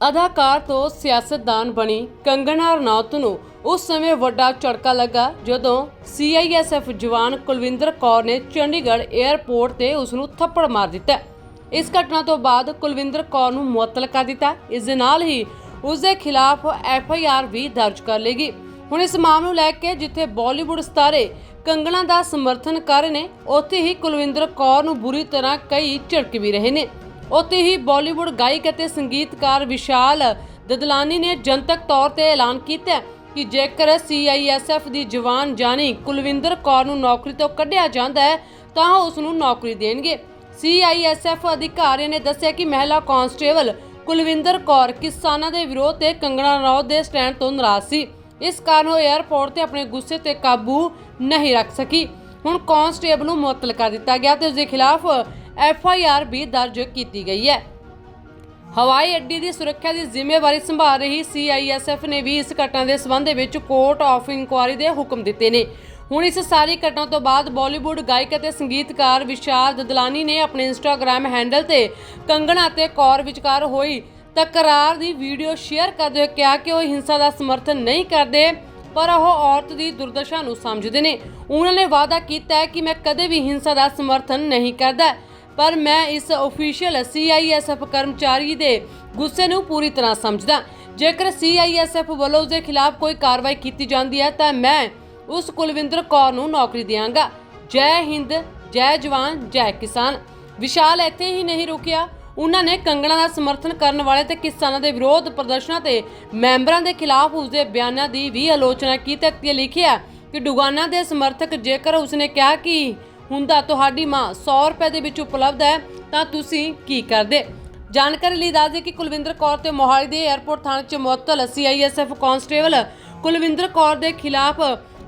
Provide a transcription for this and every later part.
ਅਦਾਕਾਰ ਤੋਂ ਸਿਆਸਤਦਾਨ ਬਣੀ ਕੰਗਣਾ ਰਣੌਤ ਨੂੰ ਉਸ ਸਮੇਂ ਵੱਡਾ ਝਟਕਾ ਲੱਗਾ ਜਦੋਂ ਸੀਆਈਐਸਐਫ ਜਵਾਨ ਕੁਲਵਿੰਦਰ ਕੌਰ ਨੇ ਚੰਡੀਗੜ੍ਹ 에ਅਰਪੋਰਟ ਤੇ ਉਸ ਨੂੰ ਥੱਪੜ ਮਾਰ ਦਿੱਤਾ। ਇਸ ਘਟਨਾ ਤੋਂ ਬਾਅਦ ਕੁਲਵਿੰਦਰ ਕੌਰ ਨੂੰ ਮੁਅੱਤਲ ਕਰ ਦਿੱਤਾ। ਇਸ ਦੇ ਨਾਲ ਹੀ ਉਸ ਦੇ ਖਿਲਾਫ ਐਫ ਆਈ ਆਰ ਵੀ ਦਰਜ ਕਰ ਲੇਗੀ। ਹੁਣ ਇਸ ਮਾਮਲੇ ਨੂੰ ਲੈ ਕੇ ਜਿੱਥੇ ਬਾਲੀਵੁੱਡ ਸਤਾਰੇ ਕੰਗਣਾ ਦਾ ਸਮਰਥਨ ਕਰ ਰਹੇ ਨੇ, ਉੱਥੇ ਹੀ ਕੁਲਵਿੰਦਰ ਕੌਰ ਨੂੰ ਬੁਰੀ ਤਰ੍ਹਾਂ ਕਈ ਝਿੜਕ ਵੀ ਰਹੇ ਨੇ। ਉੱਥੇ ਹੀ ਬਾਲੀਵੁੱਡ ਗਾਇਕ ਅਤੇ ਸੰਗੀਤਕਾਰ ਵਿਸ਼ਾਲ ਦਦਲਾਨੀ ਨੇ ਜਨਤਕ ਤੌਰ ਤੇ ਐਲਾਨ ਕੀਤਾ ਕਿ ਜੇਕਰ ਸੀਆਈਐਸਐਫ ਦੀ ਜਵਾਨ ਜਾਨੀ ਕੁਲਵਿੰਦਰ ਕੌਰ ਨੂੰ ਨੌਕਰੀ ਤੋਂ ਕੱਢਿਆ ਜਾਂਦਾ ਹੈ, ਤਾਂ ਉਹ ਉਸ ਨੂੰ ਨੌਕਰੀ ਦੇਣਗੇ। ਸੀਆਈਐਸਐਫ ਅਧਿਕਾਰੀ ਨੇ ਦੱਸਿਆ ਕਿ ਮਹਿਲਾ ਕਾਂਸਟੇਬਲ ਕੁਲਵਿੰਦਰ ਕੌਰ ਕਿਸਾਨਾਂ ਦੇ ਵਿਰੋਧ ਤੇ ਕੰਗਣਾ ਰਣੌਤ ਦੇ ਸਟੈਂਡ ਤੋਂ ਨਾਰਾਜ਼ ਸੀ। ਇਸ ਕਾਰਨ ਉਹ 에ਅਰਪੋਰਟ ਤੇ ਆਪਣੇ ਗੁੱਸੇ ਤੇ ਕਾਬੂ ਨਹੀਂ ਰੱਖ ਸਕੀ। ਹੁਣ ਕਾਂਸਟੇਬਲ ਨੂੰ ਮੁਅੱਤਲ ਕਰ ਦਿੱਤਾ ਗਿਆ ਤੇ ਉਸ ਦੇ ਖਿਲਾਫ ਐਫ ਆਈ ਆਰ ਵੀ ਦਰਜ ਕੀਤੀ ਗਈ ਹੈ। ਹਵਾਈ ਅੱਡੀ ਦੀ ਸੁਰੱਖਿਆ ਦੀ ਜ਼ਿੰਮੇਵਾਰੀ ਸੰਭਾਲ ਰਹੀ ਸੀਆਈਐਸਐਫ ਨੇ ਵੀ ਇਸ ਘਟਨਾ ਦੇ ਸਬੰਧ ਵਿੱਚ ਕੋਰਟ ਆਫ ਇਨਕੁਆਇਰੀ ਦੇ ਹੁਕਮ ਦਿੱਤੇ ਨੇ। ਹੁਣ ਇਸ ਸਾਰੀ ਘਟਨਾ ਤੋਂ ਬਾਅਦ ਬਾਲੀਵੁੱਡ ਗਾਇਕ ਅਤੇ ਸੰਗੀਤਕਾਰ ਵਿਸ਼ਾਲ ਦਦਲਾਨੀ ਨੇ ਆਪਣੇ ਇੰਸਟਾਗ੍ਰam ਹੈਂਡਲ ਤੇ ਕੰਗਣਾ ਅਤੇ ਕੌਰ ਵਿਚਕਾਰ ਹੋਈ ਤਕਰਾਰ ਦੀ ਵੀਡੀਓ ਸ਼ੇਅਰ ਕਰਦੇ ਹੋਏ ਕਿਹਾ ਕਿ ਉਹ ਹਿੰਸਾ ਦਾ ਸਮਰਥਨ ਨਹੀਂ ਕਰਦੇ, ਪਰ ਉਹ ਔਰਤ ਦੀ ਦੁਰਦਸ਼ਾ ਨੂੰ ਸਮਝਦੇ ਨੇ। ਉਹਨਾਂ ਨੇ ਵਾਅਦਾ ਕੀਤਾ ਹੈ ਕਿ ਮੈਂ ਕਦੇ ਵੀ ਹਿੰਸਾ ਦਾ ਸਮਰਥਨ ਨਹੀਂ ਕਰਦਾ। ਪਰ ਮੈਂ ਇਸ ਅਫੀਸ਼ੀਅਲ ਸੀਆਈਐਸਐਫ ਕਰਮਚਾਰੀ ਦੇ ਗੁੱਸੇ ਨੂੰ ਪੂਰੀ ਤਰ੍ਹਾਂ ਸਮਝਦਾ। ਜੇਕਰ ਸੀਆਈਐਸਐਫ ਵੱਲੋਂ ਉਸ ਦੇ ਖਿਲਾਫ ਕੋਈ ਕਾਰਵਾਈ ਕੀਤੀ ਜਾਂਦੀ ਹੈ, ਤਾਂ ਮੈਂ ਉਸ ਕੁਲਵਿੰਦਰ ਕੌਰ ਨੂੰ ਨੌਕਰੀ ਦਿਆਂਗਾ। ਜੈ ਹਿੰਦ, ਜੈ ਜਵਾਨ, ਜੈ ਕਿਸਾਨ। ਵਿਸ਼ਾਲ ਇੱਥੇ ਹੀ ਨਹੀਂ ਰੁਕਿਆ। ਉਹਨਾਂ ਨੇ ਕੰਗਣਾ ਦਾ ਸਮਰਥਨ ਕਰਨ ਵਾਲੇ ਤੇ ਕਿਸਾਨਾਂ ਦੇ ਵਿਰੋਧ ਪ੍ਰਦਰਸ਼ਨਾਂ ਤੇ ਮੈਂਬਰਾਂ ਦੇ ਖਿਲਾਫ ਉਸਦੇ ਬਿਆਨਾਂ ਦੀ ਵੀ ਆਲੋਚਨਾ ਕੀਤੀ ਤੇ ਲਿਖਿਆ ਕਿ ਡੁਗਾਨਾ ਦੇ ਸਮਰਥਕ ਜੇਕਰ ਉਸਨੇ ਕਿਹਾ ਕਿ ਹੁੰਦਾ ਤੁਹਾਡੀ ਮਾਂ 100 ਰੁਪਏ ਦੇ ਵਿੱਚ ਉਪਲਬਧ ਹੈ, ਤਾਂ ਤੁਸੀਂ ਕੀ ਕਰਦੇ? ਜਾਣਕਾਰੀ ਲਈ ਦੱਸਦੇ ਕਿ ਕੁਲਵਿੰਦਰ ਕੌਰ ਤੇ ਮੋਹਾਲੀ ਦੇ 에ਅਰਪੋਰਟ ਥਾਣੇ 'ਚ ਮੁਅੱਤਲ ਸੀਆਈਐਸਐਫ ਕਾਂਸਟੇਬਲ ਕੁਲਵਿੰਦਰ ਕੌਰ ਦੇ ਖਿਲਾਫ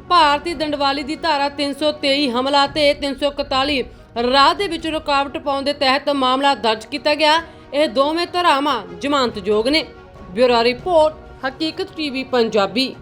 ਭਾਰਤੀ ਦੰਡਵਾਲੀ ਦੀ ਧਾਰਾ 323 ਹਮਲਾ ਤੇ 341 ਰਾਹ ਦੇ ਵਿੱਚ ਰੁਕਾਵਟ ਪਾਉਣ ਦੇ ਤਹਿਤ ਮਾਮਲਾ ਦਰਜ ਕੀਤਾ ਗਿਆ। ਇਹ ਦੋਵੇਂ ਧਾਰਾਵਾਂ ਜ਼ਮਾਨਤਯੋਗ ਨੇ। Bureau report, Haqeeqat TV, Punjabi.